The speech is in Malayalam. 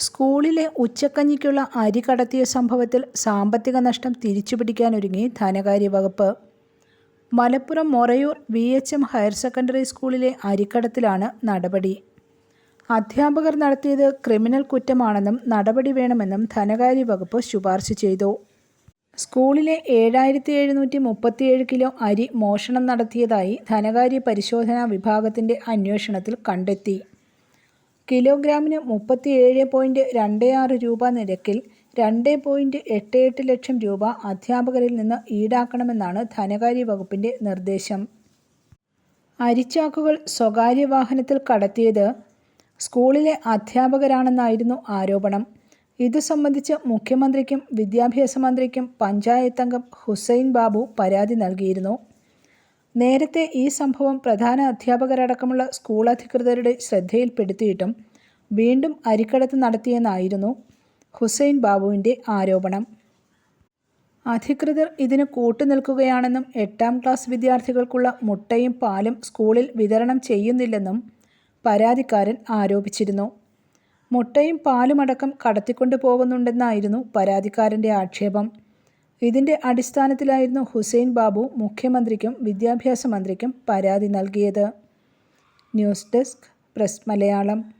സ്കൂളിലെ ഉച്ചക്കഞ്ഞിക്കുള്ള അരി കടത്തിയ സംഭവത്തിൽ സാമ്പത്തിക നഷ്ടം തിരിച്ചുപിടിക്കാനൊരുങ്ങി ധനകാര്യ വകുപ്പ്. Malappuram Morayur V H M higher secondary സ്കൂളിലെ അരിക്കടത്തിലാണ് നടപടി. അധ്യാപകർ നടത്തിയത് ക്രിമിനൽ കുറ്റമാണെന്നും നടപടി വേണമെന്നും ധനകാര്യ വകുപ്പ് ശുപാർശ ചെയ്തു. സ്കൂളിലെ ഏഴായിരത്തി എഴുന്നൂറ്റി മുപ്പത്തിയേഴ് കിലോ അരി മോഷണം നടത്തിയതായി ധനകാര്യ പരിശോധനാ വിഭാഗത്തിന്റെ അന്വേഷണത്തിൽ കണ്ടെത്തി. കിലോഗ്രാമിന് മുപ്പത്തിയേഴ് പോയിന്റ് രണ്ട് ആറ് രൂപ നിരക്കിൽ രണ്ട് പോയിന്റ് എട്ട് എട്ട് ലക്ഷം രൂപ അധ്യാപകരിൽ നിന്ന് ഈടാക്കണമെന്നാണ് ധനകാര്യ വകുപ്പിന്റെ നിർദ്ദേശം. അരിച്ചാക്കുകൾ സ്വകാര്യ വാഹനത്തിൽ കടത്തിയത് സ്കൂളിലെ അധ്യാപകരാണെന്നായിരുന്നു ആരോപണം. ഇതു സംബന്ധിച്ച് മുഖ്യമന്ത്രിക്കും വിദ്യാഭ്യാസ മന്ത്രിക്കും പഞ്ചായത്ത് അംഗം ഹുസൈൻ ബാബു പരാതി നൽകിയിരുന്നു. നേരത്തെ ഈ സംഭവം പ്രധാന അധ്യാപകരടക്കമുള്ള സ്കൂൾ അധികൃതരുടെ ശ്രദ്ധയിൽപ്പെടുത്തിയിട്ടും വീണ്ടും അരിക്കടത്ത് നടത്തിയെന്നായിരുന്നു ഹുസൈൻ ബാബുവിന്റെ ആരോപണം. അധികൃതർ ഇതിന് കൂട്ടുനിൽക്കുകയാണെന്നും എട്ടാം ക്ലാസ് വിദ്യാർത്ഥികൾക്കുള്ള മുട്ടയും പാലും സ്കൂളിൽ വിതരണം ചെയ്യുന്നില്ലെന്നും പരാതിക്കാരൻ ആരോപിച്ചിരുന്നു. മുട്ടയും പാലുമടക്കം കടത്തിക്കൊണ്ടു പോകുന്നുണ്ടെന്നായിരുന്നു പരാതിക്കാരന്റെ ആക്ഷേപം. ഇതിന്റെ അടിസ്ഥാനത്തിലായിരുന്നു ഹുസൈൻ ബാബു മുഖ്യമന്ത്രിക്കും വിദ്യാഭ്യാസ മന്ത്രിക്കും പരാതി നൽകിയത്. News desk press Malayalam.